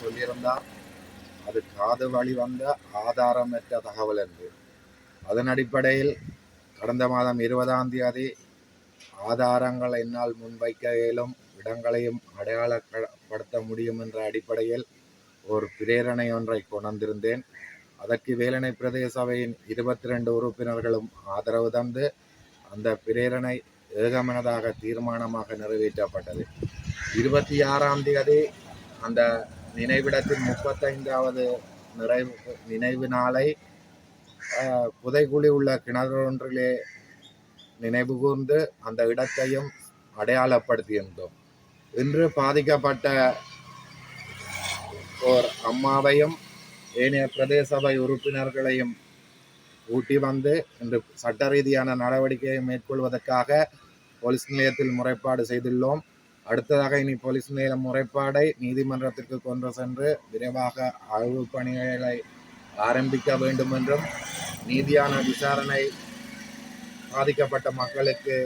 சொல்லியிருந்தார் அது காது வழி வந்த ஆதாரமற்ற தகவல் என்று அதன் அடிப்படையில் கடந்த மாதம் இருபதாம் தேதி ஆதாரங்கள் என்னால் முன்வைக்க இயலும் இடங்களையும் அடையாளப்படுத்த முடியும் என்ற அடிப்படையில் ஒரு பிரேரணை ஒன்றை கொண்டிருந்தேன் அதற்கு வேலனை பிரதேச சபையின் இருபத்தி ரெண்டு உறுப்பினர்களும் ஆதரவு தந்து அந்த பிரேரணை ஏகமனதாக தீர்மானமாக நிறைவேற்றப்பட்டது. இருபத்தி ஆறாம் தேதி அந்த நினைவிடத்தின் முப்பத்தைந்தாவது நிறைவு நினைவு நாளை புதைகுழி உள்ள கிணறு ஒன்றிலே நினைவு கூர்ந்து அந்த இடத்தையும் அடையாளப்படுத்தியிருந்தோம். இன்று பாதிக்கப்பட்ட ஓர் அம்மாவையும் ஏனைய பிரதேச சபை உறுப்பினர்களையும் ஊட்டி வந்து இன்று சட்ட ரீதியான நடவடிக்கையை மேற்கொள்வதற்காக போலீஸ் நிலையத்தில் முறைப்பாடு செய்துள்ளோம். அடுத்ததாக இனி போலீஸ் நிலைய முறைப்பாடை நீதிமன்றத்திற்கு கொண்டு சென்று விரைவாக ஆய்வு பணிகளை ஆரம்பிக்க வேண்டும் என்றும் நீதியான விசாரணை பாதிக்கப்பட்ட மக்களுக்கு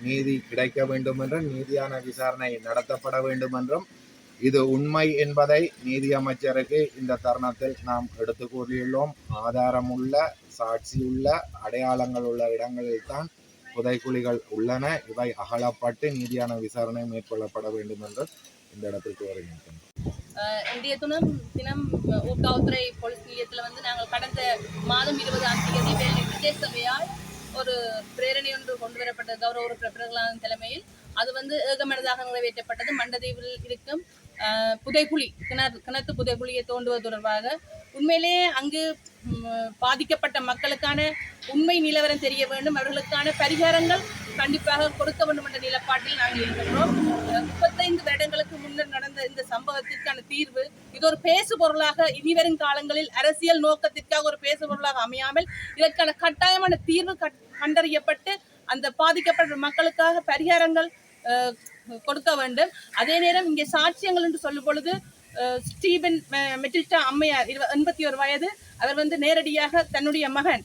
நீதி கிடைக்க வேண்டும் என்றும் நீதியான விசாரணை நடத்தப்பட வேண்டும் என்றும் இது உண்மை என்பதை நீதி அமைச்சருக்கு இந்த தருணத்தில் நாம் எடுத்து கூறியுள்ளோம். ஆதாரமுள்ள சாட்சியுள்ள அடையாளங்கள் உள்ள இடங்களில் தான் புதைக்குழிகள் உள்ளன. இவை அகலப்பட்டு நீதியான விசாரணை மேற்கொள்ளப்பட வேண்டும் என்று இந்த இடத்திற்கு வருகின்றன இன்றைய தினம் தினம் ஊட்டாவுத்துறை போலீஸ் நிலையத்தில் வந்து நாங்கள் கடந்த மாதம் இருபதாம் தேதி வேலை விஜய் சபையால் ஒரு பிரேரணை ஒன்று கொண்டு வரப்பட்ட கௌரவ உறுப்பினர்களான தலைமையில். அது வந்து ஏகமனதாக நிறைவேற்றப்பட்டது. மண்டதீவில் இருக்கும் புதைக்குழி கிணறு கிணத்து புதைக்குழியை தோண்டுவது தொடர்பாக. உண்மையிலேயே அங்கு பாதிக்கப்பட்ட மக்களுக்கான உண்மை நிலவரம் தெரிய வேண்டும். அவர்களுக்கான பரிகாரங்கள் கண்டிப்பாக கொடுக்க வேண்டும் என்ற நிலப்பாட்டில் நாங்கள் இருக்கின்றோம். முப்பத்தைந்து வருடங்களுக்கு முன்னர் நடந்த இந்த சம்பவத்திற்கான தீர்வு இது ஒரு பேசு பொருளாக இனிவரும் காலங்களில் அரசியல் நோக்கத்திற்காக ஒரு பேசு பொருளாக அமையாமல் இதற்கான கட்டாயமான தீர்வு கட்- கண்டறியப்பட்டு அந்த பாதிக்கப்பட்ட மக்களுக்காக பரிகாரங்கள் கொடுக்க வேண்டும். அதே நேரம் இங்கே சாட்சியங்கள் என்று சொல்லும் பொழுது ஸ்டீபன் மெ- மெட்டில்டா அம்மையார் இருவ- எண்பத்தி ஒரு வயது அவர் வந்து நேரடியாக தன்னுடைய மகன்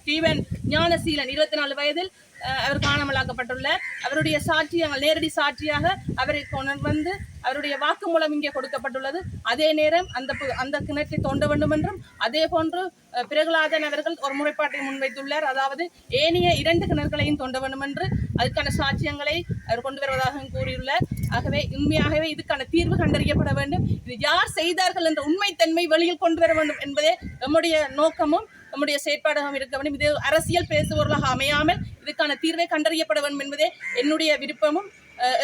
ஸ்டீவன் ஞானசீலன் இருபத்தி நாலு வயதில் அவர் காணாமலாக்கப்பட்டுள்ளார் அவருடைய சாட்சியங்கள் நேரடி சாட்சியாக அவரை கொண்டு வந்து அவருடைய வாக்குமூலம் இங்கே கொடுக்கப்பட்டுள்ளது. அதே நேரம் அந்த பு- அந்த கிணற்றை தோண்ட வேண்டும் என்றும் அதே போன்று பிரகலாதன் அவர்கள் ஒரு முறைப்பாட்டை முன்வைத்துள்ளார். அதாவது ஏனைய இரண்டு கிணறுகளையும் தோண்ட வேண்டும் என்று அதுக்கான சாட்சியங்களை அவர் கொண்டு வருவதாகவும் கூறியுள்ளார். ஆகவே உண்மையாகவே இதுக்கான தீர்வு கண்டறியப்பட வேண்டும். இது யார் செய்தார்கள் என்ற உண்மைத்தன்மை வெளியில் கொண்டு வர வேண்டும் என்பதே நம்முடைய நோக்கமும் நம்முடைய செயற்பாடாகவும் இருக்க வேண்டும். இது அரசியல் பேசுபவர்களாக அமையாமல் இதுக்கான தீர்வை கண்டறியப்பட வேண்டும் என்பதே என்னுடைய விருப்பமும்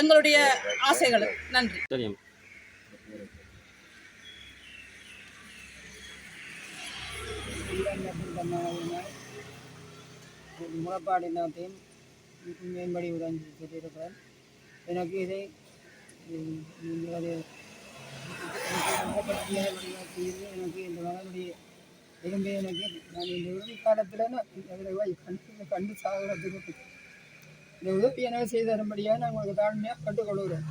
எங்களுடைய ஆசைகளும். நன்றி. தெரியும் முறைப்பாடு எல்லாத்தையும் மேம்படி உதவி சொல்லியிருக்கிறேன் எனக்கு இதை எனக்கு இந்த மகனுடைய விரும்பி எனக்கு நான் இந்த உதவி காலத்தில் கண்டு கண்டு சாகிறதுக்கு. இந்த உதவி எனக்கு செய்து தரும்படியாக நான் உங்களுக்கு தாழ்மையாக கண்டுகொள்கிறேன்.